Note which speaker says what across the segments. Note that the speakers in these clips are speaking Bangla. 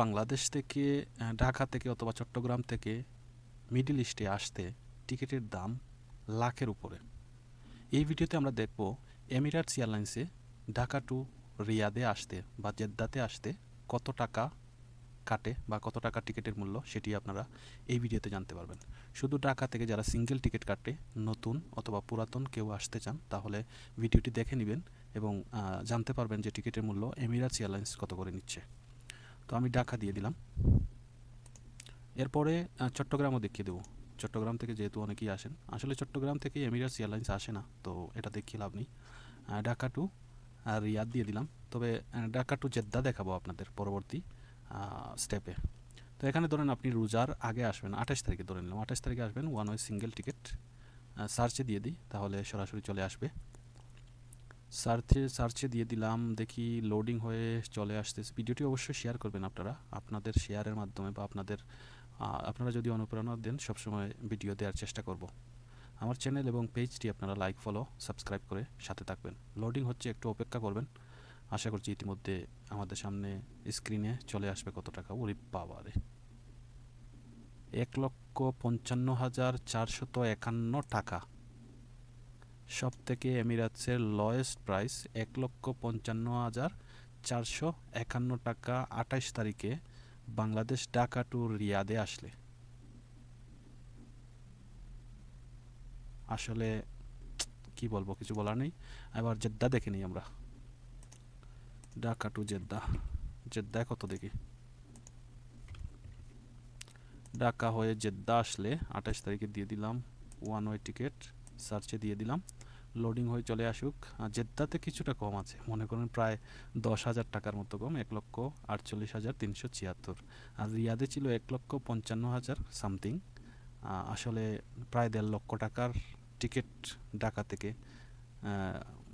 Speaker 1: বাংলাদেশ থেকে ঢাকা থেকে অথবা চট্টগ্রাম থেকে মিডল ইস্টে আসতে টিকিটের দাম লাখের উপরে। এই ভিডিওতে আমরা দেখব এমিরাটস এয়ারলাইন্সে ঢাকা টু রিয়াদে আসতে বা জেদ্দাতে আসতে কত টাকা কাটে বা কত টাকা টিকিটের মূল্য সেটি আপনারা এই ভিডিওতে জানতে পারবেন। শুধু ঢাকা থেকে যারা সিঙ্গেল টিকিট কাটে, নতুন অথবা পুরাতন কেউ আসতে চান, তাহলে ভিডিওটি দেখে নেবেন এবং জানতে পারবেন যে টিকিটের মূল্য এমিরাটস এয়ারলাইন্স কত করে নিচ্ছে। তো আমি ঢাকা দিয়ে দিলাম। এরপরে চট্টগ্রামও দেখিয়ে দেবো। চট্টগ্রাম থেকে যেহেতু অনেকেই আসেন, আসলে চট্টগ্রাম থেকে এমিরাটস এয়ারলাইন্স আসে না, তো এটা দেখিয়ে লাভ নেই। ঢাকা টু আর রিয়াদ দিয়ে দিলাম। তবে ঢাকা টু জেদ্দা দেখাবো আপনাদের পরবর্তী স্টেপে তো এখানে ধরেন আপনি রোজার আগে আসবেন, আঠাশ তারিখে ধরে নিলাম। আঠাশ তারিখে আসবেন ওয়ান ওয়ে সিঙ্গেল টিকিট সার্চে দিয়ে দিই, তাহলে সরাসরি চলে আসবে। সার্চে সার্চে দিয়ে দিলাম, দেখি লোডিং হয়ে চলে আসতেছে। ভিডিওটি অবশ্যই শেয়ার করবেন আপনারা। আপনাদের শেয়ারের মাধ্যমে বা আপনাদের আপনারা যদি অনুপ্রেরণা দেন, সবসময় ভিডিও দেওয়ার চেষ্টা করব। আমার চ্যানেল এবং পেজটি আপনারা লাইক ফলো সাবস্ক্রাইব করে সাথে থাকবেন। লোডিং হচ্ছে, একটু অপেক্ষা করবেন। আশা করছি ইতিমধ্যে আমাদের সামনে স্ক্রিনে চলে আসবে কত টাকা? ওরে বাবারে। এক লক্ষ পঞ্চান্ন হাজার চারশত একান্ন টাকা। সব থেকে এমিরাটসের লয়েস্ট প্রাইস এক লক্ষ পঞ্চান্ন হাজার চারশো একান্ন টাকা আঠাশ তারিখে বাংলাদেশ ঢাকা টু রিয়াদে আসলে। আসলে কি বলব, কিছু বলার নেই। এবার জেদ্দা দেখে নিই আমরা। Dhaka two Jeddah. জেদ্দায় কত দেখি? ঢাকা হয়ে জেদ্দা আসলে আঠাশ তারিখে দিয়ে দিলাম ওয়ান ওয়ে টিকিট সার্চে দিয়ে দিলাম। লোডিং হয়ে চলে আসুক। জেদ্দাতে কিছুটা কম আছে। মনে করেন প্রায় দশ হাজার টাকার মতো কম। এক লক্ষ আটচল্লিশ হাজার তিনশো ছিয়াত্তর। আর রিয়াদে ছিল এক লক্ষ পঞ্চান্ন হাজার সামথিং আসলে প্রায় দেড় লক্ষ টাকার টিকিট ঢাকা থেকে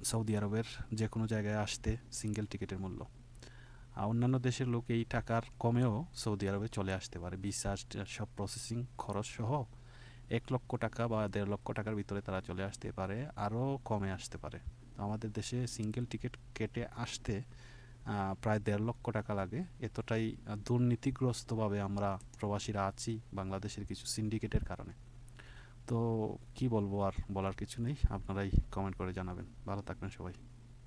Speaker 1: সৌদি আরবের যে কোনো জায়গায় আসতে সিঙ্গেল টিকিটের মূল্য। আর অন্যান্য দেশের লোক এই টাকার কমেও সৌদি আরবে চলে আসতে পারে। ভিসা সব প্রসেসিং খরচ সহ এক লক্ষ টাকা বা দেড় লক্ষ টাকার ভিতরে তারা চলে আসতে পারে, আরও কমে আসতে পারে। তো আমাদের দেশে সিঙ্গেল টিকিট কেটে আসতে প্রায় দেড় লক্ষ টাকা লাগে। এতটাই দুর্নীতিগ্রস্তভাবে আমরা প্রবাসীরা আছি বাংলাদেশের কিছু সিন্ডিকেটের কারণে। তো কি বলব আর বলার কিছু নেই, আপনারাই কমেন্ট করে জানাবেন। ভালো থাকবেন সবাই।